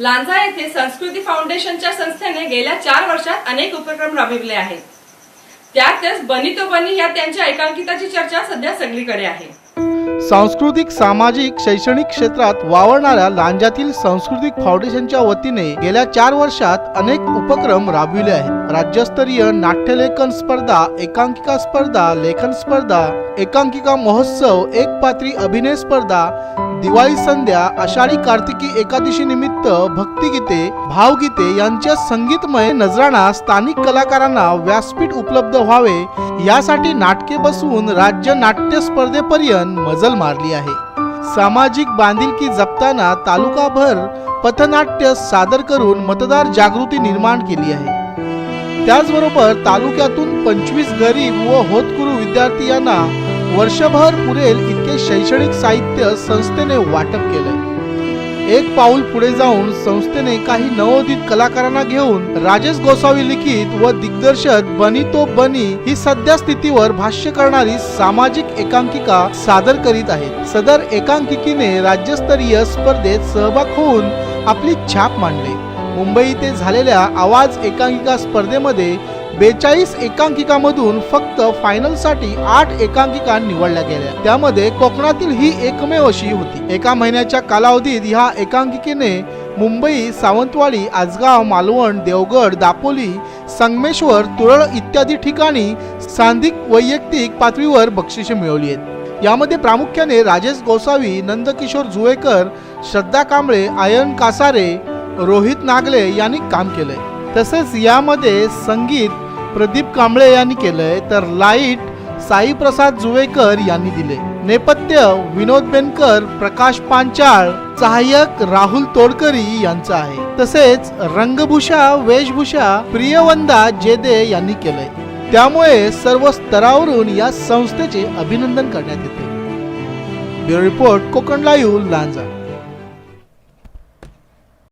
लांजा येथे संस्कृती फाउंडेशनच्या संस्थेने गेल्या चार वर्षात अनेक उपक्रम राबविले आहेत. त्यातच बनी तो बनी या त्यांच्या एकांकिताची चर्चा सध्या सगळीकडे आहे. सांस्कृतिक सामाजिक शैक्षणिक क्षेत्रात वावरणाऱ्या लांजातील सांस्कृतिक फाउंडेशनच्या वतीने गेल्या चार वर्षात अनेक उपक्रम राबविले आहेत. राज्यस्तरीय नाट्यलेखन स्पर्धा एकांकिका स्पर्धा लेखन स्पर्धा एकांकिका महोत्सव एक पात्री अभिनय स्पर्धा दिवाळी संध्या आषाढी कार्तिकी एकादशी निमित्त भक्तिगीते भावगीते यांच्या संगीतमय नजराणा स्थानिक कलाकारांना व्यासपीठ उपलब्ध व्हावे यासाठी नाटके बसवून राज्य नाट्य स्पर्धेपर्यंत मजल मारली आहे. सामाजिक बांधिलकी जपताना तालुकाभर पथनाट्य सादर करून मतदार जागृती निर्माण केली आहे. त्याचबरोबर तालुक्यातून पंचवीस गरीब व होतकुरू विद्यार्थी यांना वर्षभर पुरेल इतके शैक्षणिक साहित्य संस्थेने वाटप केलंय. एक पाऊल पुढे जाऊन संस्थेने काही नवोदित कलाकारांना घेऊन राजेश गोसावी लिखित व दिग्दर्शक बनी तो बनी ही सध्या स्थितीवर भाष्य करणारी सामाजिक एकांकिका सादर करीत आहेत. सदर एकांकिकेने राज्यस्तरीय स्पर्धेत सहभाग होऊन आपली छाप मांडली. मुंबई येथे झालेल्या आवाज एकांकिका स्पर्धेमध्ये बेचाळीस एकांकिकामधून फक्त फायनलसाठी आठ एकांकिका निवडल्या गेल्या. त्यामध्ये कोकणातील ही एकमेव अशी होती. एका महिन्याच्या कालावधीत ह्या एकांकिकेने मुंबई सावंतवाडी आजगाव मालवण देवगड दापोली संगमेश्वर तुरळ इत्यादी ठिकाणी सांधिक वैयक्तिक पातळीवर बक्षिसे मिळवली आहेत. यामध्ये प्रामुख्याने राजेश गोसावी नंदकिशोर जुवेकर श्रद्धा कांबळे आयन कासारे रोहित नागले यांनी काम केलंय. तसेच यामध्ये संगीत प्रदीप कांबळे यांनी केलंय तर लाइट साई प्रसाद जुवेकर यांनी दिले. नेपथ्य विनोद बेनकर प्रकाश पांचाळ सहाय्यक राहुल तोडकरी यांचं आहे. तसेच रंगभूषा वेशभूषा प्रियवंदा जेदे यांनी केलंय. त्यामुळे सर्व स्तरावरून या संस्थेचे अभिनंदन करण्यात येते. Bureau report Konkan live Lanja.